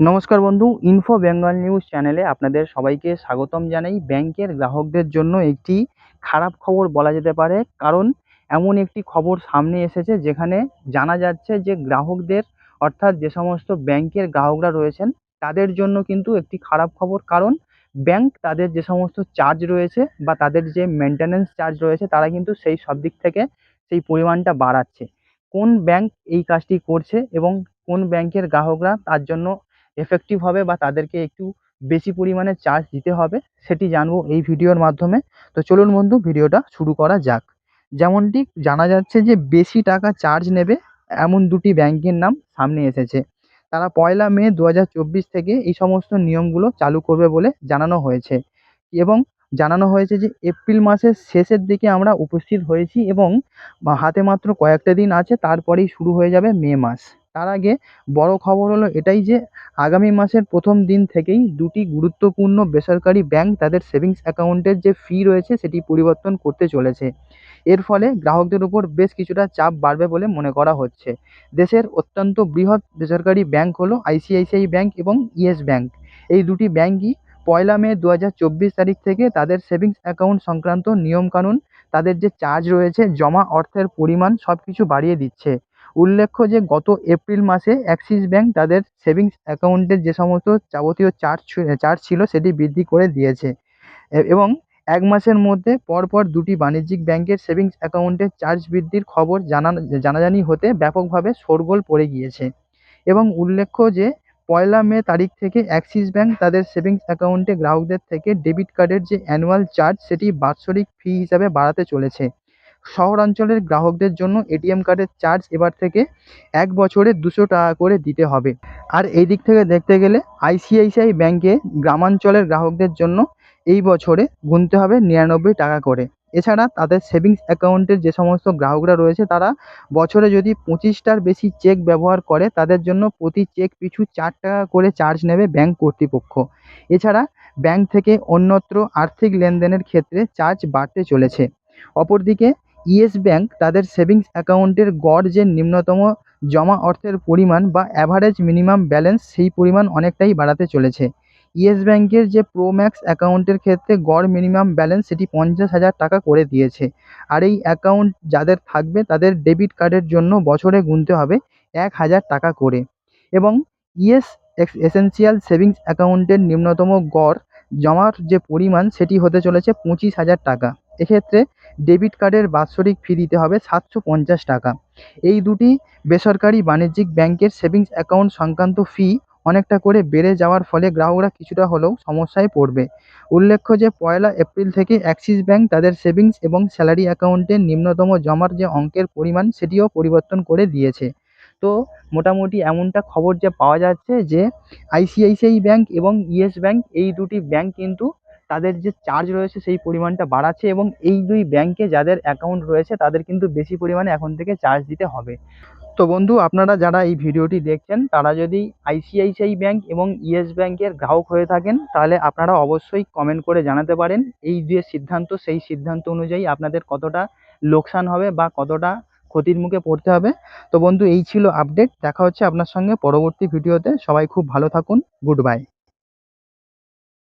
নমস্কার বন্ধু info Bengal news চ্যানেলে আপনাদের সবাইকে স্বাগতম জানাই। ব্যাংকের গ্রাহকদের জন্য একটি খারাপ খবর বলা যেতে পারে। কারণ, এমন একটি খবর সামনে এসেছে যেখানে জানা যাচ্ছে যে গ্রাহকদের, অর্থাৎ যে সমস্ত ব্যাংকের গ্রাহকরা রয়েছেন, তাদের জন্য কিন্তু একটি খারাপ খবর। কারণ, ব্যাংক তাদের যে সমস্ত চার্জ রয়েছে বা তাদের যে মেনটেন্যান্স চার্জ রয়েছে, তারা কিন্তু সেই সব দিক থেকে সেই পরিমাণটা বাড়াচ্ছে। কোন ব্যাংক এই কাজটি করছে এবং কোন ব্যাংকের গ্রাহকরা তার জন্য এফেক্টিভ হবে বা তাদেরকে একটু বেশি পরিমাণে চার্জ দিতে হবে, সেটি জানব এই ভিডিওর মাধ্যমে। তো চলুন বন্ধু, ভিডিওটা শুরু করা যাক। যেমনটি জানা যাচ্ছে যে বেশি টাকা চার্জ নেবে এমন দুটি ব্যাংকের নাম সামনে এসেছে। তারা পয়লা মে দু হাজার চব্বিশ থেকে এই সমস্ত নিয়মগুলো চালু করবে বলে জানানো হয়েছে। এবং জানানো হয়েছে যে এপ্রিল মাসের শেষের দিকে আমরা উপস্থিত হয়েছি এবং হাতে মাত্র কয়েকটা দিন আছে, তারপরেই শুরু হয়ে যাবে মে মাস। তার আগে বড় খবর হলো এটাই যে, আগামী মাসের প্রথম দিন থেকেই দুটি গুরুত্বপূর্ণ বেসরকারি ব্যাংক তাদের সেভিংস অ্যাকাউন্টের যে ফি রয়েছে সেটি পরিবর্তন করতে চলেছে। এর ফলে গ্রাহকদের উপর বেশ কিছুটা চাপ বাড়বে বলে মনে করা হচ্ছে। দেশের অত্যন্ত বৃহৎ বেসরকারি ব্যাংক হলো আইসিআইসিআই ব্যাংক এবং ইয়েস ব্যাংক। এই দুটি ব্যাংকই পয়লা মে দু হাজার চব্বিশ তারিখ থেকে তাদের সেভিংস অ্যাকাউন্ট সংক্রান্ত নিয়মকানুন, তাদের যে চার্জ রয়েছে, জমা অর্থের পরিমাণ সব কিছু বাড়িয়ে দিচ্ছে। উল্লেখ্য যে গত এপ্রিল মাসে অ্যাক্সিস ব্যাঙ্ক তাদের সেভিংস অ্যাকাউন্টের যে সমস্ত যাবতীয় চার্জ চার্জ ছিল সেটি বৃদ্ধি করে দিয়েছে। এবং এক মাসের মধ্যে পরপর দুটি বাণিজ্যিক ব্যাংকের সেভিংস অ্যাকাউন্টের চার্জ বৃদ্ধির খবর জানানো, জানাজানি হতে ব্যাপকভাবে শোরগোল পড়ে গিয়েছে। এবং উল্লেখ্য যে পয়লা মে তারিখ থেকে অ্যাক্সিস ব্যাঙ্ক তাদের সেভিংস অ্যাকাউন্টে গ্রাহকদের থেকে ডেবিট কার্ডের যে অ্যানুয়াল চার্জ সেটি বাৎসরিক ফি হিসাবে বাড়াতে চলেছে। শহরাঞ্চলের গ্রাহকদের জন্য এটিএম কার্ডের চার্জ এবার থেকে এক বছরে দুশো টাকা করে দিতে হবে। আর এই দিক থেকে দেখতে গেলে আইসিআইসিআই ব্যাঙ্কে গ্রামাঞ্চলের গ্রাহকদের জন্য এই বছরে গুনতে হবে নিরানব্বই টাকা করে। এছাড়া তাদের সেভিংস অ্যাকাউন্টের যে সমস্ত গ্রাহকরা রয়েছে, তারা বছরে যদি পঁচিশটার বেশি চেক ব্যবহার করে, তাদের জন্য প্রতি চেক পিছু চার টাকা করে চার্জ নেবে ব্যাংক কর্তৃপক্ষ। এছাড়া ব্যাংক থেকে অন্যত্র আর্থিক লেনদেনের ক্ষেত্রে চার্জ বাড়তে চলেছে। অপরদিকে ইয়েস ব্যাঙ্ক তাদের সেভিংস অ্যাকাউন্টের গড় যে নিম্নতম জমা অর্থের পরিমাণ বা অ্যাভারেজ মিনিমাম ব্যালেন্স সেই পরিমাণ অনেকটাই বাড়াতে চলেছে। ইয়েস ব্যাঙ্কের যে প্রো ম্যাক্স অ্যাকাউন্টের ক্ষেত্রে গড় মিনিমাম ব্যালেন্স সেটি পঞ্চাশ হাজার টাকা করে দিয়েছে। আর এই অ্যাকাউন্ট যাদের থাকবে তাদের ডেবিট কার্ডের জন্য বছরে গুনতে হবে এক হাজার টাকা করে। এবং ইয়েস এসেন্সিয়াল সেভিংস অ্যাকাউন্টের নিম্নতম গড় জমার যে পরিমাণ সেটি হতে চলেছে পঁচিশ হাজার টাকা। এক্ষেত্রে ডেবিট কার্ডের বাৎসরিক ফি দিতে হবে সাতশো পঞ্চাশ টাকা। এই দুটি বেসরকারি বাণিজ্যিক ব্যাংকের সেভিংস অ্যাকাউন্ট সংক্রান্ত ফি অনেকটা করে বেড়ে যাওয়ার ফলে গ্রাহকরা কিছুটা হলেও সমস্যায় পড়বে। উল্লেখ্য যে পয়লা এপ্রিল থেকে অ্যাক্সিস ব্যাংক তাদের সেভিংস এবং স্যালারি অ্যাকাউন্টের নিম্নতম জমার যে অঙ্কের পরিমাণ সেটিও পরিবর্তন করে দিয়েছে। তো মোটামুটি এমনটা খবর যে পাওয়া যাচ্ছে যে আইসিআইসিআই ব্যাংক এবং ইয়েস ব্যাংক এই দুটি ব্যাংক কিন্তু তাদের যে চার্জ রয়েছে সেই পরিমাণটা বাড়াচ্ছে এবং এই দুই ব্যাংকে যাদের অ্যাকাউন্ট রয়েছে তাদের কিন্তু বেশি পরিমাণে এখন থেকে চার্জ দিতে হবে। তো বন্ধু, আপনারা যারা এই ভিডিওটি দেখছেন, তারা যদি আইসিআইসিআই ব্যাংক এবং ইয়েস ব্যাংকের গ্রাহক হয়ে থাকেন, তাহলে আপনারা অবশ্যই কমেন্ট করে জানাতে পারেন এই যে সিদ্ধান্ত, সেই সিদ্ধান্ত অনুযায়ী আপনাদের কতটা লোকসান হবে বা কতটা ক্ষতির মুখে পড়তে হবে। তো বন্ধু, এই ছিল আপডেট দেখা হচ্ছে আপনার সঙ্গে পরবর্তী ভিডিওতে। সবাই খুব ভালো থাকুন গুড বাই